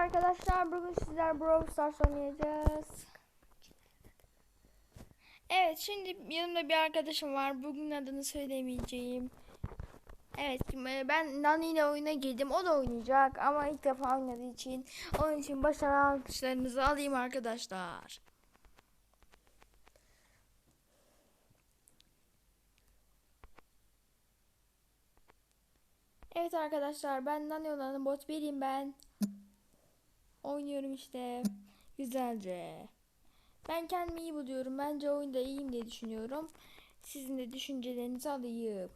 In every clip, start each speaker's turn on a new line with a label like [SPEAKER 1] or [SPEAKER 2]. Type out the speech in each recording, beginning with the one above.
[SPEAKER 1] arkadaşlar bugün sizler Brawl Stars oynayacağız. Evet şimdi yanımda bir arkadaşım var. Bugün adını söylemeyeceğim. Evet e, ben Nani ile oyuna girdim. O da oynayacak ama ilk defa oynadığı için onun için başarı alkışlarınızı alayım arkadaşlar. Evet arkadaşlar ben Nani olanın bot biriyim ben. Oynuyorum işte. Güzelce. Ben kendimi iyi buluyorum. Bence oyunda iyiyim diye düşünüyorum. Sizin de düşüncelerinizi alayım.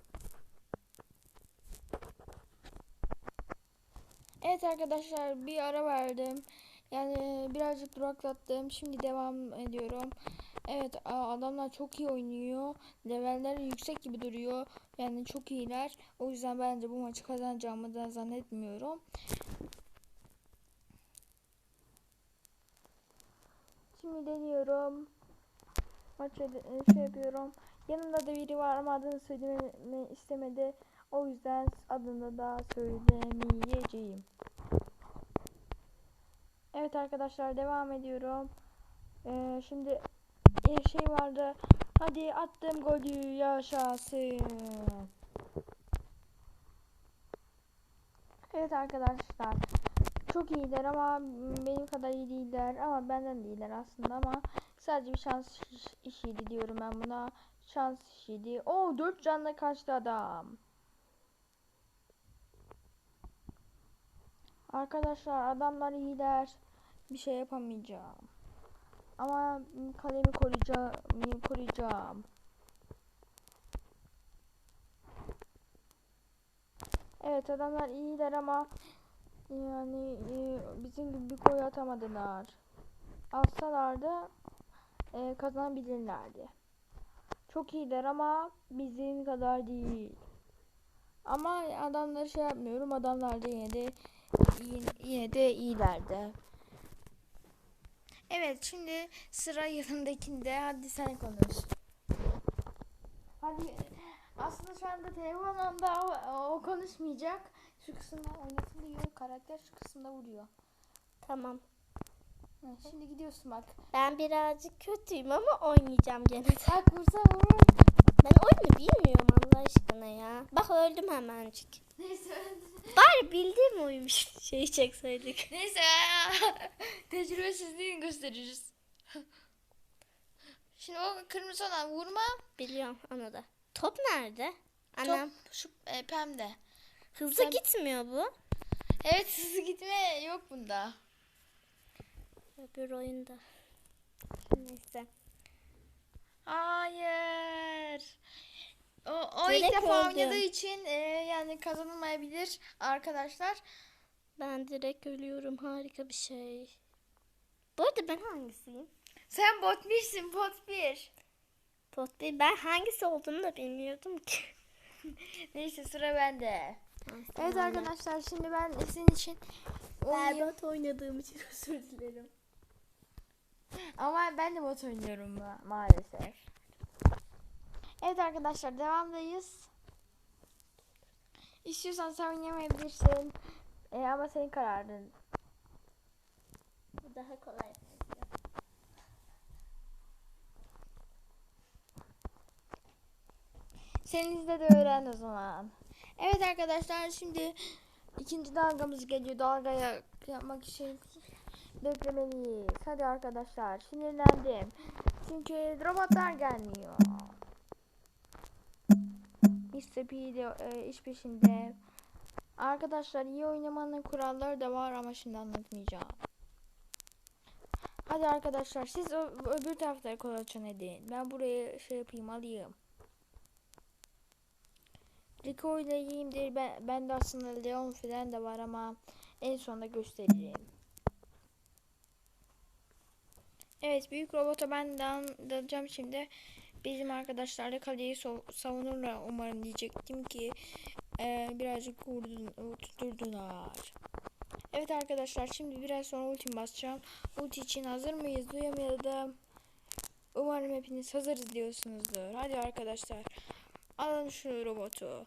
[SPEAKER 1] Evet arkadaşlar bir ara verdim. Yani birazcık duraklattım. Şimdi devam ediyorum. Evet adamlar çok iyi oynuyor. Leveller yüksek gibi duruyor. Yani çok iyiler. O yüzden bence bu maçı kazanacağımı da zannetmiyorum. Şimdi deniyorum. Maça de- şey yapıyorum. Yanımda da biri var ama adını söylememi istemedi. O yüzden adını da söylemeyeceğim. Evet arkadaşlar devam ediyorum. Ee, şimdi bir şey vardı. Hadi attım golü yaşasın. Evet arkadaşlar. Çok iyiler ama benim kadar iyi değiller ama benden de iyiler aslında ama sadece bir şans iş- işiydi diyorum ben buna. Şans işiydi. Oo 4 canla kaçtı adam. Arkadaşlar adamlar iyiler. Bir şey yapamayacağım. Ama kalemi koruyacağım. koruyacağım. Evet adamlar iyiler ama yani e, bizim gibi bir gol atamadılar. Atsalardı e, kazanabilirlerdi. Çok iyiler ama bizim kadar değil. Ama adamları şey yapmıyorum. Adamlar da yine de yine, de iyilerdi. Evet şimdi sıra yanındakinde. Hadi sen konuş. Hadi aslında şu anda telefonumda o, o konuşmayacak. Şu kısımda oynatılıyor. Karakter şu kısımda vuruyor.
[SPEAKER 2] Tamam.
[SPEAKER 1] Hı, şimdi gidiyorsun bak.
[SPEAKER 2] Ben birazcık kötüyüm ama oynayacağım gene.
[SPEAKER 1] Bak vursa vurur.
[SPEAKER 2] Ben oyunu bilmiyorum Allah aşkına ya. Bak öldüm hemencik.
[SPEAKER 1] Neyse.
[SPEAKER 2] Bari bildiğim oyun şeyi çekseydik.
[SPEAKER 1] Neyse. Tecrübesizliğini gösteririz. Şimdi o kırmızı olan vurma.
[SPEAKER 2] Biliyorum onu da. Top nerede? Anam.
[SPEAKER 1] Top şu e, pemde.
[SPEAKER 2] Hızlı
[SPEAKER 1] Sen-
[SPEAKER 2] gitmiyor bu.
[SPEAKER 1] Evet hızlı gitme yok bunda.
[SPEAKER 2] Öbür oyunda. Neyse.
[SPEAKER 1] Hayır. O, o
[SPEAKER 2] Direkt
[SPEAKER 1] ilk defa
[SPEAKER 2] öldüm.
[SPEAKER 1] oynadığı için e, yani kazanılmayabilir arkadaşlar.
[SPEAKER 2] Ben direkt ölüyorum. Harika bir şey. Bu arada ben hangisiyim?
[SPEAKER 1] Sen bot birsin bot bir.
[SPEAKER 2] Pot değil. Ben hangisi olduğunu da bilmiyordum ki.
[SPEAKER 1] Neyse sıra bende. Evet arkadaşlar şimdi ben sizin için.
[SPEAKER 2] Berbat oynadığım için özür dilerim.
[SPEAKER 1] Ama ben de bot oynuyorum ma- maalesef. Evet arkadaşlar devamdayız. İstiyorsan sen oynayamayabilirsin. E, ama senin kararın.
[SPEAKER 2] Bu daha kolay.
[SPEAKER 1] Sen izle de öğren o zaman. Evet arkadaşlar şimdi ikinci dalgamız geliyor. Dalgaya yapmak için beklemeliyiz. Hadi arkadaşlar sinirlendim. Çünkü robotlar gelmiyor. Mr. P de e, iş peşinde. Arkadaşlar iyi oynamanın kuralları da var ama şimdi anlatmayacağım. Hadi arkadaşlar siz öbür tarafta kolaçan edin. Ben buraya şey yapayım alayım. Rico ile iyiyimdir. Ben, ben de aslında Leon falan da var ama en sonunda gösteririm. Evet büyük robota ben dalacağım şimdi. Bizim arkadaşlar da kaleyi savunurlar umarım diyecektim ki eee, birazcık vurdun, tutturdular. Evet arkadaşlar şimdi biraz sonra ultim basacağım. Ulti için hazır mıyız? Duyamadım. Umarım hepiniz hazırız diyorsunuzdur. Hadi arkadaşlar. Alın şu robotu.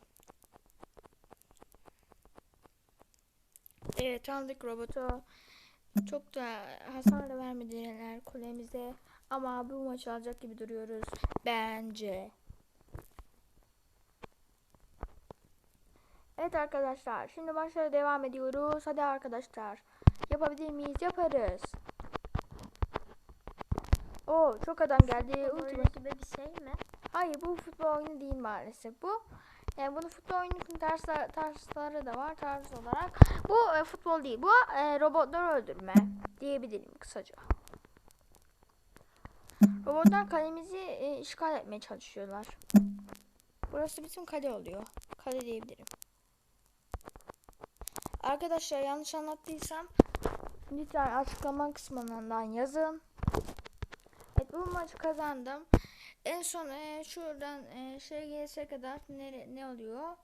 [SPEAKER 1] Evet aldık robotu. Çok da hasar da vermediler kulemize. Ama bu maçı alacak gibi duruyoruz. Bence. Evet arkadaşlar. Şimdi maçlara devam ediyoruz. Hadi arkadaşlar. Yapabilir miyiz? Yaparız. Oo çok adam geldi. Ultimate.
[SPEAKER 2] gibi bir şey mi?
[SPEAKER 1] Hayır bu futbol oyunu değil maalesef. Bu yani bunun futbol oyununun tarzları, tarzları da var tarz olarak. Bu e, futbol değil. Bu e, robotları öldürme diyebilirim kısaca. Robotlar kalemizi e, işgal etmeye çalışıyorlar. Burası bizim kale oluyor. Kale diyebilirim. Arkadaşlar yanlış anlattıysam lütfen açıklama kısmından yazın. Evet bu maçı kazandım. En son e, şuradan e, şey gelese kadar ne, ne oluyor?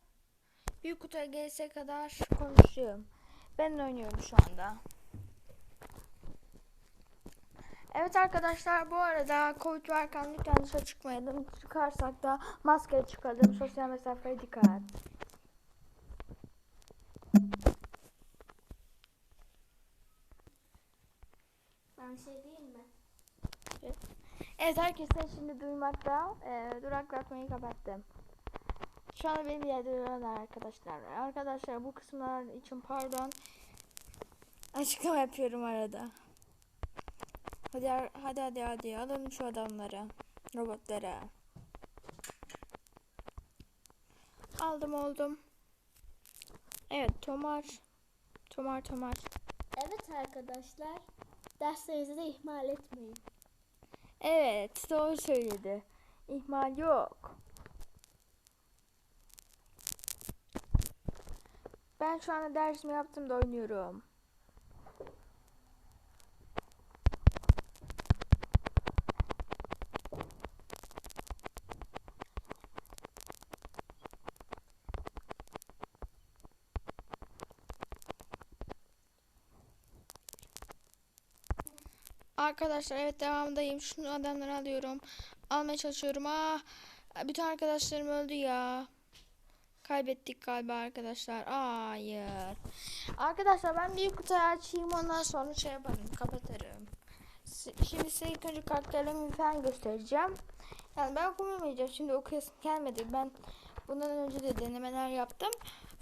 [SPEAKER 1] Büyük kutuya gelese kadar konuşuyorum. Ben de oynuyorum şu anda. Evet arkadaşlar bu arada Covid varken lütfen dışarı çıkmayalım. Çıkarsak da maske çıkalım. Sosyal mesafeye dikkat.
[SPEAKER 2] Ben şey diyeyim mi?
[SPEAKER 1] Evet herkese şimdi duymakta e, duraklatmayı kapattım. Şu an beni yadırıyorlar arkadaşlar. Arkadaşlar bu kısımlar için pardon. Açıklama yapıyorum arada. Hadi hadi hadi hadi alın şu adamları. Robotları. Aldım oldum. Evet Tomar. Tomar Tomar.
[SPEAKER 2] Evet arkadaşlar. Derslerinizi de ihmal etmeyin.
[SPEAKER 1] Evet doğru söyledi. İhmal yok. Ben şu anda dersimi yaptım da oynuyorum. Arkadaşlar evet devamındayım. Şunu adamları alıyorum. Almaya çalışıyorum. Ah bütün arkadaşlarım öldü ya. Kaybettik galiba arkadaşlar. Hayır. Arkadaşlar ben bir kutuyu açayım ondan sonra şey yaparım kapatırım. Şimdi size ilk önce karakterlerimi falan göstereceğim. Yani ben okumayacağım. Şimdi okuyasım gelmedi. Ben bundan önce de denemeler yaptım.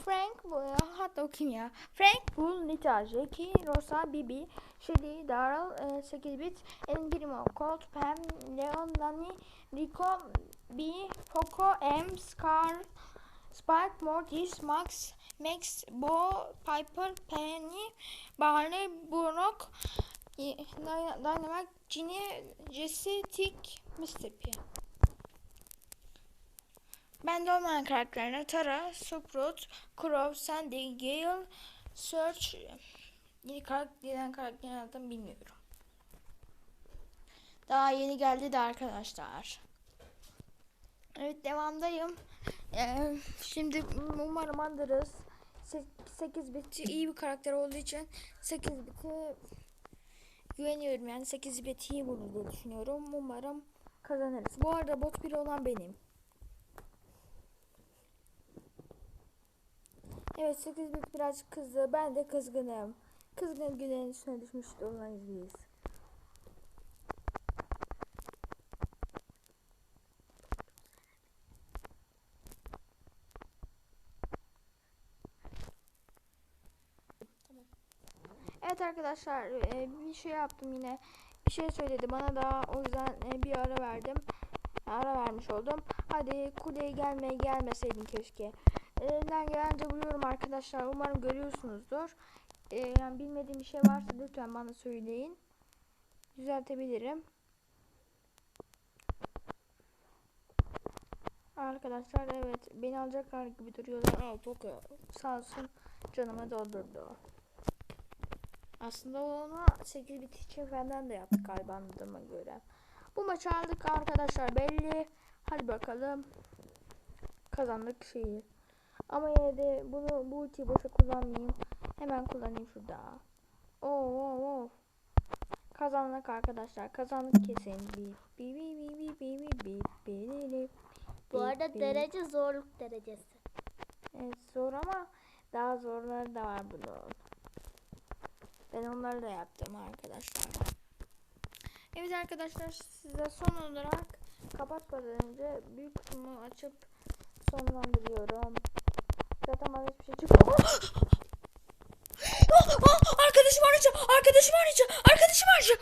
[SPEAKER 1] Frank bu hatta okuyayım ya. Frank Bull, Nita, Jackie, Rosa, Bibi, Shelly, Daryl, e, 8 bit, El Primo, Colt, Pam, Leon, Nani, Rico, B, Poco, M, Scar, Spike, Mortis, Max, Max, Bo, Piper, Penny, Barney, Dyna- Dynamite, Ginny, Jesse, Tick, Mr. P. Bende olmayan karakterler Tara, Sprout, Crow, Sandy, Gale, Search, yeni karakterden karakterin adını bilmiyorum. Daha yeni geldi de arkadaşlar. Evet devamdayım. Ee, şimdi umarım alırız. 8 bit iyi bir karakter olduğu için 8 biti güveniyorum yani 8 bit iyi bulur düşünüyorum. Umarım kazanırız. Bu arada bot 1 olan benim. Evet 8 bit biraz kızdı. Ben de kızgınım. Kızgın güneyin üstüne düşmüş olmayız biz. Evet arkadaşlar e, bir şey yaptım yine. Bir şey söyledi bana da o yüzden e, bir ara verdim. Ara vermiş oldum. Hadi kuleye gelmeye gelmeseydin keşke. Elimden gelince buluyorum arkadaşlar. Umarım görüyorsunuzdur. E, yani bilmediğim bir şey varsa lütfen bana söyleyin. Düzeltebilirim. Arkadaşlar evet beni alacaklar gibi duruyorlar. Aa, Poco sağ olsun canıma doldurdu. Aslında onu 8 bit için benden de yaptık galiba anladığıma göre. Bu maçı aldık arkadaşlar belli. Hadi bakalım. Kazandık şeyi. Ama yine de bunu bu ultiyi boşa kullanmayayım. Hemen kullanayım şurada. Oo, oo, oo. Kazandık arkadaşlar. Kazandık kesin. Bip bip bip bip bip bip bip bip.
[SPEAKER 2] Bu arada derece zorluk derecesi.
[SPEAKER 1] Evet zor ama daha zorları da var bunun. Ben onları da yaptım arkadaşlar. Evet arkadaşlar size son olarak kapatmadan önce büyük kutumu açıp sonlandırıyorum. Zaten bana hiçbir şey çıkmıyor. arkadaşım arayacağım. Arkadaşım arayacağım. Arkadaşım arayacağım.